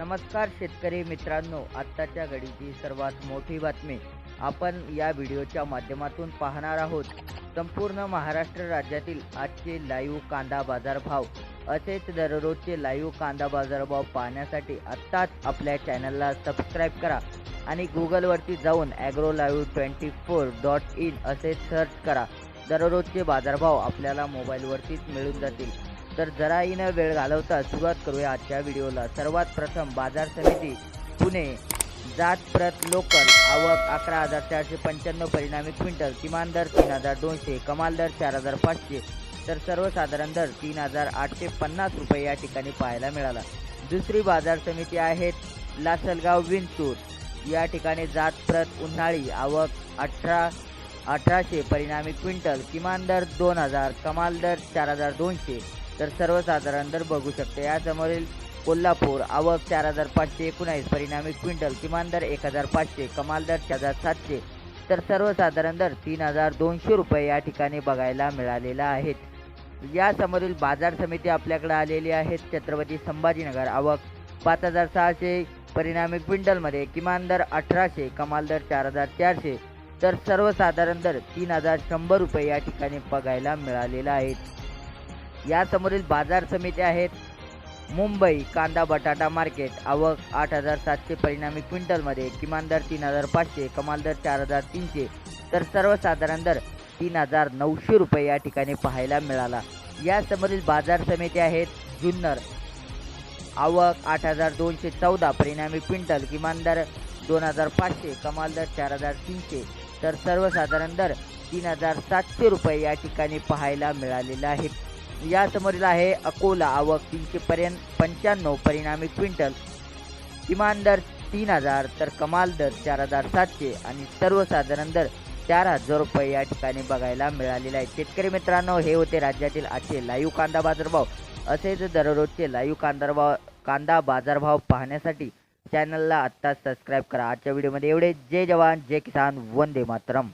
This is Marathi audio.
नमस्कार शेतकरी मित्रांनो आत्ताच्या घडीची सर्वात मोठी बातमी आपण या व्हिडिओच्या माध्यमातून पाहणार आहोत. संपूर्ण महाराष्ट्र राज्यातील आजचे लाईव्ह कांदा बाजार भाव असेच दररोजचे लाईव्ह कांदा बाजारभाव पाहण्यासाठी आत्ताच आपल्या चॅनलला सबस्क्राईब करा आणि गुगलवरती जाऊन agro live twenty four dot in असे सर्च करा. दररोजचे बाजारभाव आपल्याला मोबाईलवरतीच मिळून जातील. तर जराही न वेळ घालवता सुरुवात करूया आजच्या व्हिडिओला. सर्वात प्रथम बाजार समिती पुणे. जात प्रत लोकल. आवक अकरा हजार चारशे पंच्याण्णव परिणामी क्विंटल. किमान दर तीन हजार दोनशे कमाल दर चार हजार पाचशे. तर सर्वसाधारण दर तीन हजार आठशे पन्नास रुपये या ठिकाणी पाहायला मिळाला. दुसरी बाजार समिती आहेत लासलगाव विंचूर. या ठिकाणी जात प्रत उन्हाळी. आवक अठरा अठराशे परिणामी क्विंटल. किमान दर दोन हजार कमाल दर चार हजार दोनशे. तर सर्वसाधारण दर बघू शकते. यासमोरील कोल्हापूर आवक चार हजार पाचशे एकोणावीस परिणामी क्विंटल किमान दर एक हजार पाचशे कमाल दर चार हजार सातशे. तर सर्वसाधारण दर तीन हजार दोनशे रुपये या ठिकाणी बघायला मिळालेला आहेत यासमोरील बाजार समिती आपल्याकडे आलेली आहेत. छत्रपती संभाजीनगर आवक पाच हजार सहाशे परिणामी क्विंटलमध्ये किमान दर अठराशे कमाल दर चार हजार चारशे. तर सर्वसाधारण दर तीन हजार शंभर रुपये या ठिकाणी बघायला मिळालेला आहेत यासमोरील बाजार समिती आहेत. मुंबई कांदा बटाटा मार्केट आवक आठ हजार सातशे परिणामी क्विंटलमध्ये किमान दर तीन हजार पाचशे कमाल दर चार हजार तीनशे. तर सर्वसाधारण दर तीन हजार नऊशे रुपये या ठिकाणी पाहायला मिळाला. यासमोरील बाजार समिती आहेत. जुन्नर आवक आठ हजार दोनशे चौदा परिणामी क्विंटल किमान दर दोन हजार पाचशे कमाल दर चार हजार तीनशे. तर सर्वसाधारण दर तीन हजार सातशे रुपये या ठिकाणी पाहायला मिळालेला आहे. यासमोरील आहे अकोला आवक तीनशे पर्यंत पंच्याण्णव परिणामी क्विंटल. किमान दर तीन हजार तर कमाल दर चार हजार सातशे आणि सर्वसाधारण दर चार हजार रुपये या ठिकाणी बघायला मिळालेले आहे. शेतकरी मित्रांनो हे होते राज्यातील आजचे लाईव्ह कांदा बाजारभाव. असेच दररोजचे लाईव्ह कांदा भाव कांदा बाजारभाव पाहण्यासाठी चॅनलला आत्ताच सबस्क्राईब करा. आजच्या व्हिडिओमध्ये एवढे. जय जवान जय किसान वंदे मातरम.